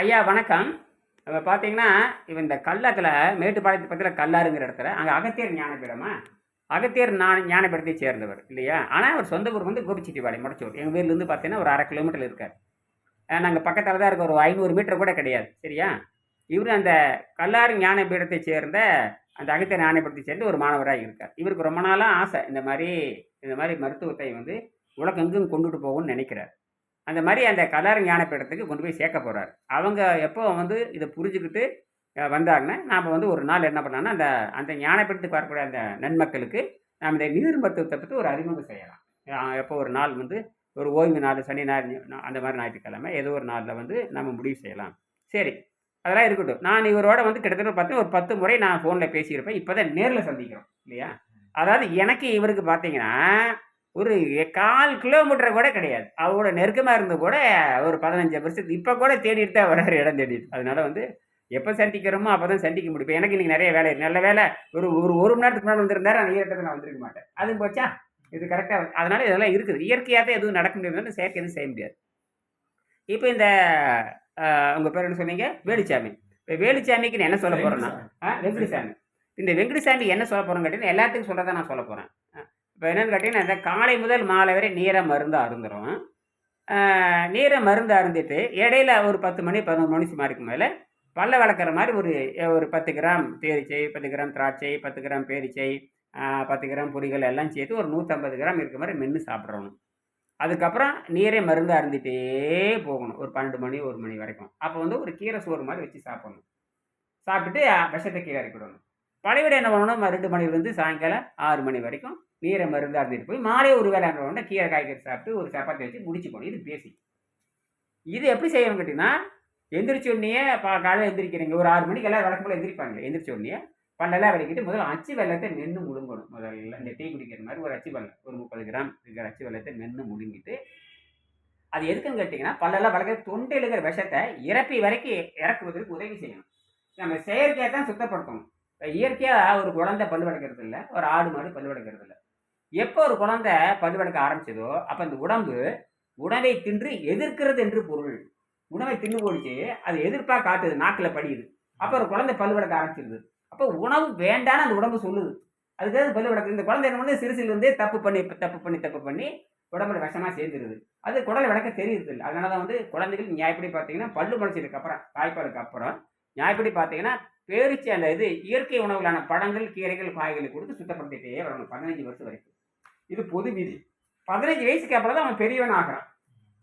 ஐயா வணக்கம். இப்போ பார்த்தீங்கன்னா இப்போ இந்த கல்லத்தில் மேட்டுப்பாளையத்து பக்கத்தில் கல்லாருங்கிற இடத்துல அங்கே அகத்தியர் ஞானபீடமா? அகத்தியர் நான் ஞானபீடத்தை சேர்ந்தவர் இல்லையா? ஆனால் அவர் சொந்த ஊர் வந்து கோபிச்செட்டிப்பாளையம் முடச்சூர். எங்கள் வீட்டிலேருந்து பார்த்தீங்கன்னா ஒரு அரை கிலோமீட்டர் இருக்கார். நாங்கள் பக்கத்தில் தான் இருக்க ஒரு ஐநூறு மீட்டர் கூட கிடையாது சரியா? இவர் அந்த கல்லாறு ஞானபீடத்தை சேர்ந்த அந்த அகத்தியர் ஞானபீடத்தை சேர்ந்து ஒரு மாணவராக இருக்கார். இவருக்கு ரொம்ப நாளாக ஆசை இந்த மாதிரி இந்த மாதிரி மருத்துவத்தை வந்து உலகெங்கும் கொண்டுட்டு போகணும்னு நினைக்கிறார். அந்த மாதிரி அந்த கலர் ஞானப்பீடத்துக்கு கொண்டு போய் சேர்க்க போகிறார் அவங்க எப்போ வந்து இதை புரிஞ்சுக்கிட்டு வந்தாங்கன்னா நாம் வந்து ஒரு நாள் என்ன பண்ணலாம்னா அந்த அந்த ஞானப்பீடத்துக்கு வரக்கூடிய அந்த நன்மக்களுக்கு நாம் இந்த நீர் மருத்துவத்தை பற்றி ஒரு அறிமுகம் செய்யலாம். எப்போ ஒரு நாள் வந்து ஒரு ஓய்வு நாள் சனி ஞாயிறு அந்த மாதிரி ஞாயிற்றுக்கிழமை ஏதோ ஒரு நாளில் வந்து நம்ம முடிவு செய்யலாம். சரி அதெல்லாம் இருக்கட்டும். நான் இவரோட வந்து கிட்டத்தட்ட பார்த்து ஒரு பத்து முறை நான் ஃபோனில் பேசியிருப்பேன். இப்போ தான் நேரில் சந்திக்கிறோம் இல்லையா? அதாவது எனக்கு இவருக்கு பார்த்தீங்கன்னா ஒரு கால் கிலோமீட்டர் கூட கிடையாது. அவரோட நெருக்கமாக இருந்து கூட ஒரு பதினஞ்சு வருஷத்துக்கு இப்போ கூட தேடிட்டு தான் வர்றாரு இடம் தேடிட்டு. அதனால வந்து எப்போ சந்திக்கிறோமோ அப்போ தான் சந்திக்க முடியும். எனக்கு இன்னைக்கு நிறைய வேலை. நல்ல வேலை ஒரு ஒரு ஒரு மணி நேரத்துக்கு முன்னாடி வந்திருந்தாரு நான் ஈரட்டத்தில் நான் வந்திருக்க மாட்டேன். அது போச்சா? இது கரெக்டாக அதனால இதெல்லாம் இருக்குது. இயற்கையாக தான் எதுவும் நடக்க முடியாது. செயற்கை எதுவும் செய்ய முடியாது. இப்போ இந்த உங்கள் பேர் என்ன சொன்னீங்க? வேலுச்சாமி. இப்போ வேலுச்சாமிக்கு நான் என்ன சொல்ல போகிறேன்னா வெங்கடசாமி இந்த வெங்கடசாமி என்ன சொல்ல போகிறேன்னு கேட்டீங்கன்னா எல்லாத்துக்கும் சொல்கிறத நான் சொல்ல போகிறேன் இப்போ என்னென்னு கேட்டிங்கன்னா இந்த காலை முதல் மாலை வரை நீரை மருந்து அருந்துடும் நீரை மருந்து அருந்திட்டு இடையில ஒரு பத்து மணி பதினொன்று மணி சுமாருக்கு மேலே பல்ல வளர்க்குற மாதிரி ஒரு ஒரு பத்து கிராம் பேரிச்சை பத்து கிராம் திராட்சை பத்து கிராம் பேரிச்சை பத்து கிராம் பொரிகள் எல்லாம் சேர்த்து ஒரு நூற்றம்பது கிராம் இருக்க மாதிரி மென்று சாப்பிட்றணும். அதுக்கப்புறம் நீரை மருந்து அருந்திட்டே போகணும். ஒரு பன்னெண்டு மணி ஒரு மணி வரைக்கும். அப்போ வந்து ஒரு கீரை சோறு மாதிரி வச்சு சாப்பிடணும். சாப்பிட்டுட்டு விஷத்தை கீழே இறக்கிடணும். பழையவிட என்ன பண்ணணும்? ரெண்டு மணிலேருந்து சாயங்காலம் ஆறு மணி வரைக்கும் நீரை மருந்து அருந்திட்டு போய் மாலை ஒரு வேலை உடனே கீரை காய்கறி சாப்பிட்டு ஒரு சப்பாத்தி வச்சு முடிச்சுக்கணும் இது பேசி இது எப்படி செய்யணும் கேட்டிங்கன்னா எந்திரிச்ச உடனே பா காலையில் எந்திரிக்கிறீங்க. ஒரு ஆறு மணிக்கு எல்லாம் வழக்கம் போல் எந்திரிப்பாங்க. எந்திரிச்ச உடனே பல்லெல்லாம் விளக்கிட்டு முதல்ல அச்சு வெள்ளத்தை மென்று முழுங்கணும். முதல்ல இந்த டீ குடிக்கிற மாதிரி ஒரு அச்சு வெள்ளம் ஒரு முப்பது கிராம் இருக்கிற அச்சு வெள்ளத்தை மென்று முழுங்கிட்டு அது எதுக்குன்னு கேட்டிங்கன்னா பல்லெல்லாம் வளர்க்குற தொண்டையில் இருக்கிற விஷத்தை இறப்பி வரைக்கும் இறக்குவதற்கு உதவி செய்யணும். நம்ம செயற்கையாக தான் சுத்தப்படுத்தணும். இப்போ இயற்கையாக ஒரு குழந்தை பல் வளர்க்குறது இல்லை ஒரு ஆடு மாடு பல் வளர்க்குறது இல்லை. எப்போ ஒரு குழந்தை பல்லு ஆரம்பிச்சதோ அப்போ அந்த உடம்பு உணவை தின்று எதிர்க்கிறது என்று பொருள். உணவை தின்னு போடுச்சு அது எதிர்ப்பாக காட்டுது நாக்கில் படியுது. அப்போ ஒரு குழந்தை பல்லு ஆரம்பிச்சிருது. அப்போ உணவு வேண்டான்னு அந்த உடம்பு சொல்லுது. அதுக்காக பல்லு இந்த குழந்தை என்ன பண்ணுது? சிறுசிலிருந்தே தப்பு பண்ணி தப்பு பண்ணி தப்பு பண்ணி உடம்புல விஷமாக சேர்ந்துருது. அது குடலை விளக்க தெரியுது இல்லை அதனால தான் வந்து குழந்தைகள் நியாயப்படி பார்த்தீங்கன்னா பல்லு முளைச்சதுக்கு அப்புறம் தாய்ப்பாலுக்கு அப்புறம் நியாயப்படி பார்த்தீங்கன்னா பேரிச்சி அந்த இது இயற்கை உணவுகளான பழங்கள் கீரைகள் காய்களை கொடுத்து சுத்தப்படுத்திட்டே வரணும் பதினஞ்சு வருஷம் வரைக்கும். இது பொது விதி. பதினஞ்சு வயசுக்கு அப்புறம் தான் அவன் பெரியவன் ஆகிறான்.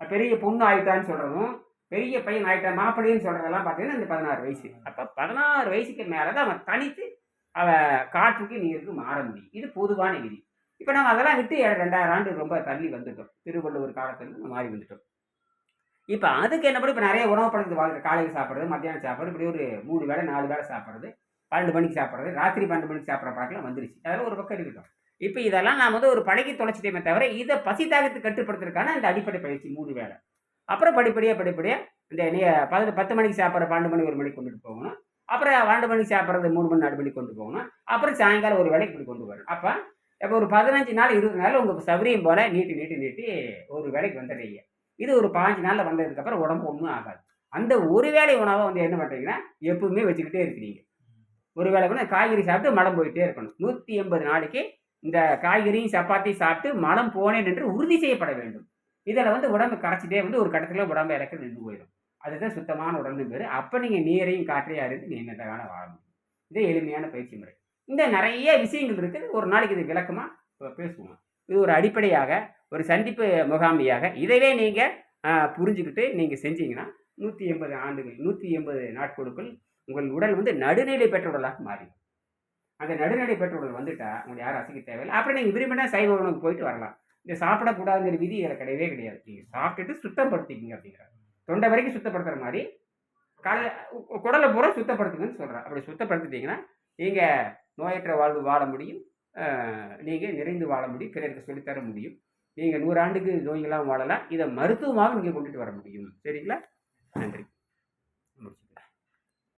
பெரிய பொண்ணு ஆயிட்டான்னு சொல்கிறதும் பெரிய பையன் ஆயிட்டான் மாப்பிள்ளைன்னு சொல்கிறதெல்லாம் பார்த்தீங்கன்னா இந்த பதினாறு வயசு. அப்போ பதினாறு வயசுக்கு மேலே தான் அவன் தனித்து அவன் காற்றுக்கு நீருக்கு மாற முடியும். இது பொதுவான விதி. இப்போ நம்ம அதெல்லாம் விட்டு ரெண்டாயிரம் ஆண்டு ரொம்ப தள்ளி வந்துட்டோம். திருவள்ளுவர் காலத்துல மாறி வந்துட்டோம். இப்போ அதுக்கு என்ன பண்ணி இப்போ நிறைய உணவு பழக்கத்து வாழ்க்கை காலையில் சாப்பிட்றது மத்தியானம் சாப்பிட்றது இப்படி ஒரு மூணு வேளை நாலு வேளை சாப்பிட்றது பன்னெண்டு மணிக்கு சாப்பிட்றது ராத்திரி பன்னெண்டு மணிக்கு சாப்பிட்ற பழக்கம் வந்துருச்சு. அதெல்லாம் ஒரு பக்கம் இருக்கட்டும். இப்போ இதெல்லாம் நாம் வந்து ஒரு பழகி தொலைச்சிட்டேமே தவிர இதை பசி தாகத்தை கட்டுப்படுத்துறதுக்கான அந்த அடிப்படை பயிற்சி மூணு வேளை அப்புறம் படிப்படியாக படிப்படியாக இந்த நீ பதினெட்டு பத்து மணிக்கு சாப்பிட்ற பன்னெண்டு மணி ஒரு மணிக்கு கொண்டுட்டு போகணும். அப்புறம் பன்னெண்டு மணிக்கு சாப்பிட்றது மூணு மணி நாலு மணிக்கு கொண்டு போகணும். அப்புறம் சாயங்காலம் ஒரு வேலைக்கு இப்படி கொண்டு வரணும். அப்போ இப்போ ஒரு பதினஞ்சு நாள் இருபது நாள் உங்கள் சௌரியம் போல் நீட்டி நீட்டி நீட்டி ஒரு வேலைக்கு வந்துடுறீங்க இது ஒரு பாஞ்சு நாளில் வந்ததுக்கப்புறம் உடம்பு ஒன்றும் ஆகாது. அந்த ஒரு வேளை உணவை வந்து என்ன பண்ணுறீங்கன்னா எப்பவுமே வச்சுக்கிட்டே இருக்கிறீங்க. ஒரு வேளை கூட காய்கறி சாப்பிட்டு மடம் போயிட்டே இருக்கணும். நூற்றி எண்பது நாளைக்கு இந்த காய்கறியும் சப்பாத்தி சாப்பிட்டு மனம் போனேன் என்று உறுதி செய்யப்பட வேண்டும். இதில் வந்து உடம்பு கரைச்சிட்டே வந்து ஒரு கட்டத்தில் உடம்பு இறக்க நின்று போயிடும். அதுதான் சுத்தமான உடம்பு பேர். அப்போ நீங்கள் நீரையும் காற்றையும் அறிந்து நீங்கள் இந்த காலம் வாழ முடியும். இது எளிமையான பயிற்சி முறை. இந்த நிறைய விஷயங்கள் இருக்குது. ஒரு நாளைக்கு இது விளக்கமாக பேசுவோம். இது ஒரு அடிப்படையாக ஒரு சந்திப்பு முகாமியாக. இதையே நீங்கள் புரிஞ்சுக்கிட்டு நீங்கள் செஞ்சீங்கன்னா நூற்றி எண்பது ஆண்டுகள் நூற்றி எண்பது நாட்களுக்குள் உங்கள் உடல் வந்து நடுநிலை பெற்ற உடலாக மாறிடும். அந்த நடுநடை பெற்றவர்கள் வந்துட்டா உங்களுக்கு யாரும் அசைக்க தேவையில்லை. அப்புறம் நீங்கள் விரும்பினா சைவ உணவுக்கு போயிட்டு வரலாம். இந்த சாப்பிடக்கூடாதுங்கிற விதி இதில் கிடையவே கிடையாது. நீங்கள் சாப்பிட்டுட்டு சுத்தப்படுத்திக்கிங்க அப்படிங்கிற தொண்டை வரைக்கும் சுத்தப்படுத்துகிற மாதிரி காலை குடலை பூரா சுத்தப்படுத்துங்கன்னு சொல்கிறேன் அப்படி சுத்தப்படுத்திட்டீங்கன்னா நீங்கள் நோயற்ற வாழ்வு வாழ முடியும். நீங்கள் நிறைந்து வாழ முடியும். பிறருக்கு சொல்லித்தர முடியும். நீங்கள் நூறாண்டுக்கு நோய்களாக வாழலாம். இதை மருத்துவமாக நீங்கள் கொண்டுட்டு வர முடியும். சரிங்களா? நன்றி.